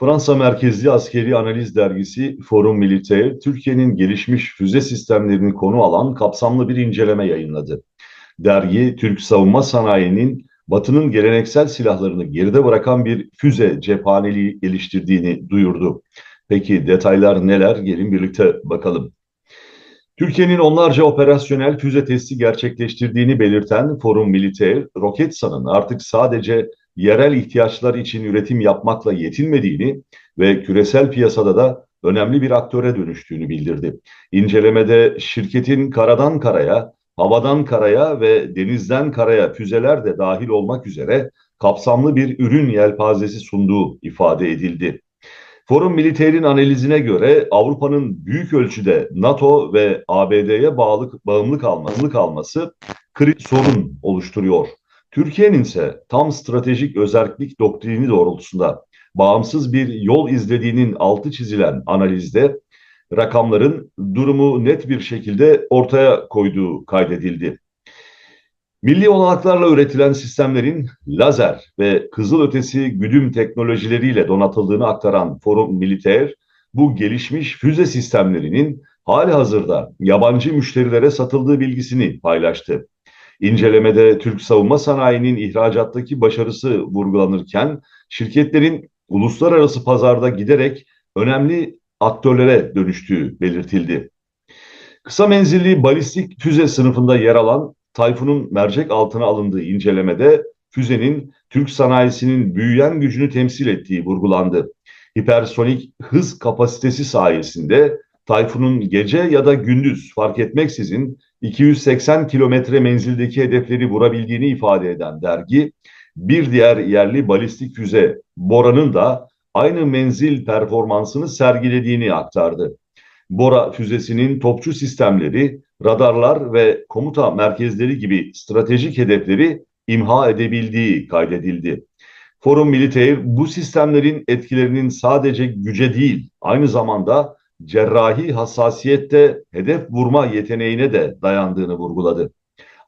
Fransa merkezli askeri analiz dergisi Forum Militaire, Türkiye'nin gelişmiş füze sistemlerini konu alan kapsamlı bir inceleme yayınladı. Dergi, Türk savunma sanayinin Batı'nın geleneksel silahlarını geride bırakan bir füze cephaneliği geliştirdiğini duyurdu. Peki detaylar neler? Gelin birlikte bakalım. Türkiye'nin onlarca operasyonel füze testi gerçekleştirdiğini belirten Forum Militaire, Roketsan'ın artık sadece yerel ihtiyaçlar için üretim yapmakla yetinmediğini ve küresel piyasada da önemli bir aktöre dönüştüğünü bildirdi. İncelemede şirketin karadan karaya, havadan karaya ve denizden karaya füzeler de dahil olmak üzere kapsamlı bir ürün yelpazesi sunduğu ifade edildi. Forum Militer'in analizine göre Avrupa'nın büyük ölçüde NATO ve ABD'ye bağlı bağımlı kalması, kritik sorun oluşturuyor. Türkiye'nin ise tam stratejik özellik doktrini doğrultusunda bağımsız bir yol izlediğinin altı çizilen analizde rakamların durumu net bir şekilde ortaya koyduğu kaydedildi. Milli olanaklarla üretilen sistemlerin lazer ve kızılötesi güdüm teknolojileriyle donatıldığını aktaran Forum Militer, bu gelişmiş füze sistemlerinin hali hazırda yabancı müşterilere satıldığı bilgisini paylaştı. İncelemede Türk savunma sanayinin ihracattaki başarısı vurgulanırken şirketlerin uluslararası pazarda giderek önemli aktörlere dönüştüğü belirtildi. Kısa menzilli balistik füze sınıfında yer alan Tayfun'un mercek altına alındığı incelemede füzenin Türk sanayisinin büyüyen gücünü temsil ettiği vurgulandı. Hipersonik hız kapasitesi sayesinde Tayfun'un gece ya da gündüz fark etmeksizin 280 kilometre menzildeki hedefleri vurabildiğini ifade eden dergi, bir diğer yerli balistik füze Bora'nın da aynı menzil performansını sergilediğini aktardı. Bora füzesinin topçu sistemleri, radarlar ve komuta merkezleri gibi stratejik hedefleri imha edebildiği kaydedildi. Forum Militaire bu sistemlerin etkilerinin sadece güce değil, aynı zamanda cerrahi hassasiyette hedef vurma yeteneğine de dayandığını vurguladı.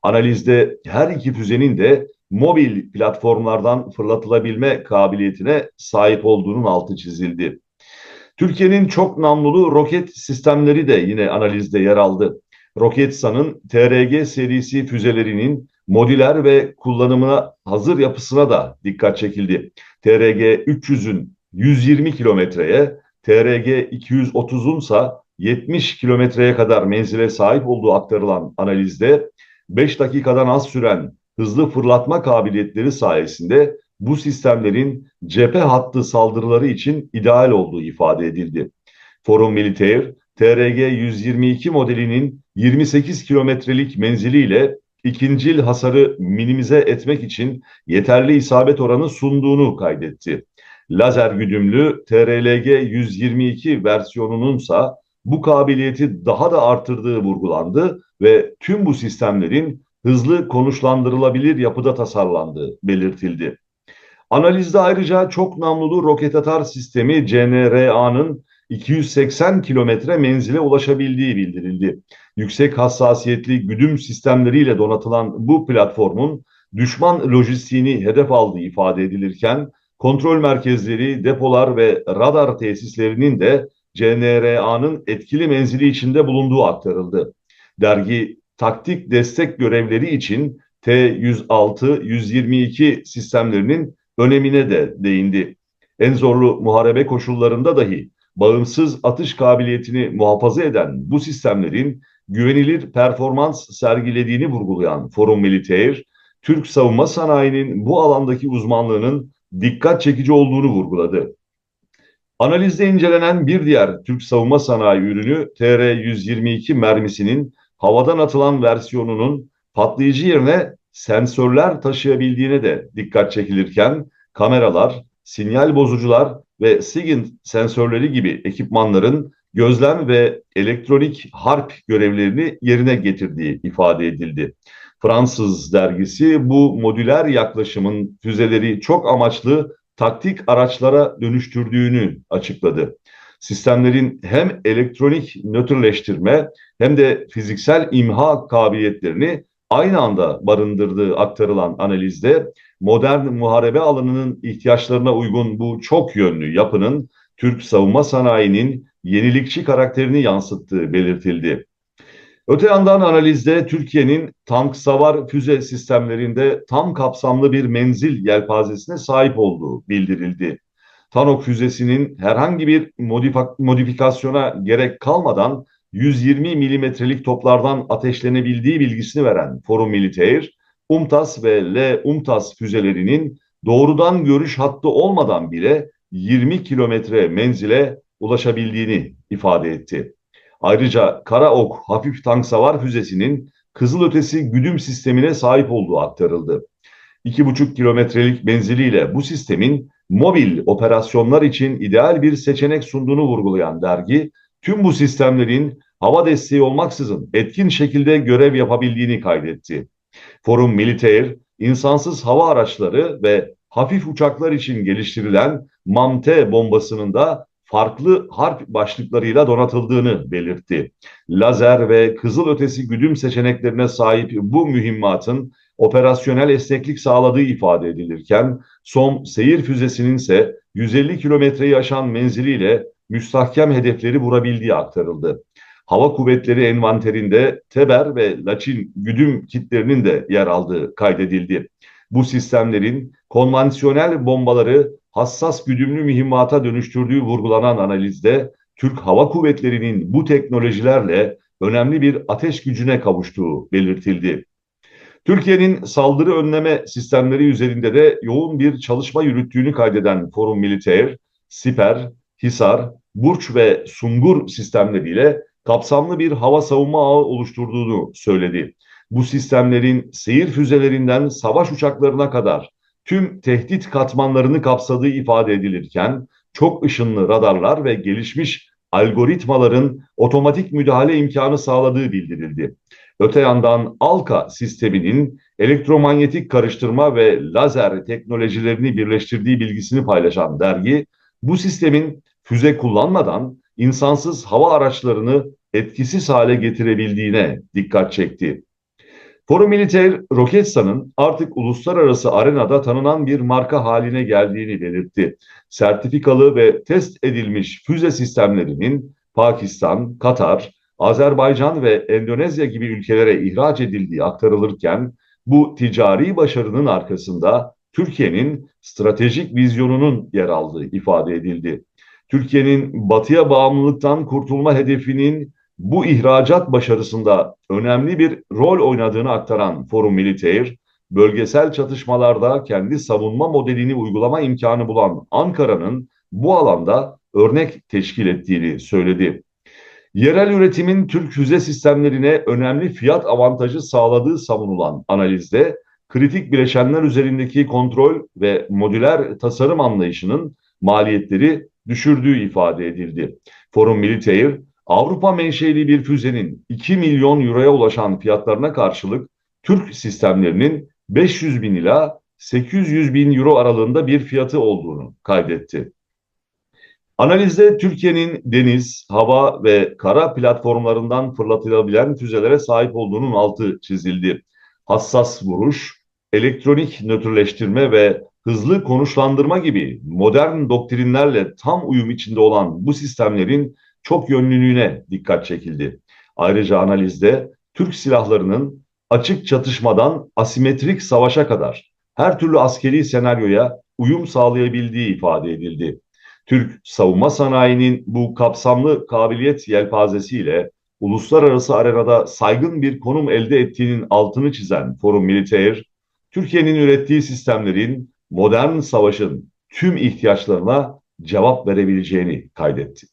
Analizde her iki füzenin de mobil platformlardan fırlatılabilme kabiliyetine sahip olduğunun altı çizildi. Türkiye'nin çok namlulu roket sistemleri de yine analizde yer aldı. Roketsan'ın TRG serisi füzelerinin modüler ve kullanımına hazır yapısına da dikkat çekildi. TRG 300'ün 120 kilometreye, TRG 230'un ise 70 kilometreye kadar menzile sahip olduğu aktarılan analizde 5 dakikadan az süren hızlı fırlatma kabiliyetleri sayesinde bu sistemlerin cephe hattı saldırıları için ideal olduğu ifade edildi. Forum Militaire, TRG 122 modelinin 28 kilometrelik menziliyle ikincil hasarı minimize etmek için yeterli isabet oranı sunduğunu kaydetti. Lazer güdümlü TRLG 122 versiyonununsa bu kabiliyeti daha da artırdığı vurgulandı ve tüm bu sistemlerin hızlı konuşlandırılabilir yapıda tasarlandığı belirtildi. Analizde ayrıca çok namlulu roket atar sistemi CNRA'nın 280 kilometre menzile ulaşabildiği bildirildi. Yüksek hassasiyetli güdüm sistemleriyle donatılan bu platformun düşman lojistiğini hedef aldığı ifade edilirken kontrol merkezleri, depolar ve radar tesislerinin de CNRA'nın etkili menzili içinde bulunduğu aktarıldı. Dergi taktik destek görevleri için T-106-122 sistemlerinin önemine de değindi. En zorlu muharebe koşullarında dahi bağımsız atış kabiliyetini muhafaza eden bu sistemlerin güvenilir performans sergilediğini vurgulayan Forum Militaire, Türk savunma sanayinin bu alandaki uzmanlığının dikkat çekici olduğunu vurguladı. Analizde incelenen bir diğer Türk savunma sanayi ürünü TR-122 mermisinin havadan atılan versiyonunun patlayıcı yerine sensörler taşıyabildiğine de dikkat çekilirken kameralar, sinyal bozucular ve SIGINT sensörleri gibi ekipmanların gözlem ve elektronik harp görevlerini yerine getirdiği ifade edildi. Fransız dergisi bu modüler yaklaşımın füzeleri çok amaçlı taktik araçlara dönüştürdüğünü açıkladı. Sistemlerin hem elektronik nötrleştirme hem de fiziksel imha kabiliyetlerini aynı anda barındırdığı aktarılan analizde modern muharebe alanının ihtiyaçlarına uygun bu çok yönlü yapının Türk savunma sanayinin yenilikçi karakterini yansıttığı belirtildi. Öte yandan analizde Türkiye'nin tank savar füze sistemlerinde tam kapsamlı bir menzil yelpazesine sahip olduğu bildirildi. Tanok füzesinin herhangi bir modifikasyona gerek kalmadan 120 milimetrelik toplardan ateşlenebildiği bilgisini veren Forum Militaire, UMTAS ve L-UMTAS füzelerinin doğrudan görüş hattı olmadan bile 20 kilometre menzile ulaşabildiğini ifade etti. Ayrıca Karaok hafif tank savar füzesinin kızılötesi güdüm sistemine sahip olduğu aktarıldı. 2,5 kilometrelik menziliyle bu sistemin mobil operasyonlar için ideal bir seçenek sunduğunu vurgulayan dergi, tüm bu sistemlerin hava desteği olmaksızın etkin şekilde görev yapabildiğini kaydetti. Forum Militaire, insansız hava araçları ve hafif uçaklar için geliştirilen MAMT bombasının da farklı harp başlıklarıyla donatıldığını belirtti. Lazer ve kızılötesi güdüm seçeneklerine sahip bu mühimmatın operasyonel esneklik sağladığı ifade edilirken SOM seyir füzesinin ise 150 kilometreyi aşan menziliyle müstahkem hedefleri vurabildiği aktarıldı. Hava Kuvvetleri envanterinde Teber ve Laçin güdüm kitlerinin de yer aldığı kaydedildi. Bu sistemlerin konvansiyonel bombaları hassas güdümlü mühimmata dönüştürdüğü vurgulanan analizde Türk Hava Kuvvetleri'nin bu teknolojilerle önemli bir ateş gücüne kavuştuğu belirtildi. Türkiye'nin saldırı önleme sistemleri üzerinde de yoğun bir çalışma yürüttüğünü kaydeden Forum Militaire, Siper, Hisar, Burç ve Sungur sistemleriyle kapsamlı bir hava savunma ağı oluşturduğunu söyledi. Bu sistemlerin seyir füzelerinden savaş uçaklarına kadar tüm tehdit katmanlarını kapsadığı ifade edilirken çok ışınlı radarlar ve gelişmiş algoritmaların otomatik müdahale imkanı sağladığı bildirildi. Öte yandan ALKA sisteminin elektromanyetik karıştırma ve lazer teknolojilerini birleştirdiği bilgisini paylaşan dergi, bu sistemin füze kullanmadan insansız hava araçlarını etkisiz hale getirebildiğine dikkat çekti. Forum Militaire, Roketsan'ın artık uluslararası arenada tanınan bir marka haline geldiğini belirtti. Sertifikalı ve test edilmiş füze sistemlerinin Pakistan, Katar, Azerbaycan ve Endonezya gibi ülkelere ihraç edildiği aktarılırken bu ticari başarının arkasında Türkiye'nin stratejik vizyonunun yer aldığı ifade edildi. Türkiye'nin batıya bağımlılıktan kurtulma hedefinin bu ihracat başarısında önemli bir rol oynadığını aktaran Forum Militaire, bölgesel çatışmalarda kendi savunma modelini uygulama imkanı bulan Ankara'nın bu alanda örnek teşkil ettiğini söyledi. Yerel üretimin Türk füze sistemlerine önemli fiyat avantajı sağladığı savunulan analizde kritik bileşenler üzerindeki kontrol ve modüler tasarım anlayışının maliyetleri düşürdüğü ifade edildi. Forum Militaire, Avrupa menşeli bir füzenin 2 milyon euroya ulaşan fiyatlarına karşılık Türk sistemlerinin 500 bin ila 800 bin euro aralığında bir fiyatı olduğunu kaydetti. Analizde Türkiye'nin deniz, hava ve kara platformlarından fırlatılabilen füzelere sahip olduğunun altı çizildi. Hassas vuruş, elektronik nötrleştirme ve hızlı konuşlandırma gibi modern doktrinlerle tam uyum içinde olan bu sistemlerin çok yönlülüğüne dikkat çekildi. Ayrıca analizde Türk silahlarının açık çatışmadan asimetrik savaşa kadar her türlü askeri senaryoya uyum sağlayabildiği ifade edildi. Türk savunma sanayinin bu kapsamlı kabiliyet yelpazesiyle uluslararası arenada saygın bir konum elde ettiğinin altını çizen Forum Militaire, Türkiye'nin ürettiği sistemlerin modern savaşın tüm ihtiyaçlarına cevap verebileceğini kaydetti.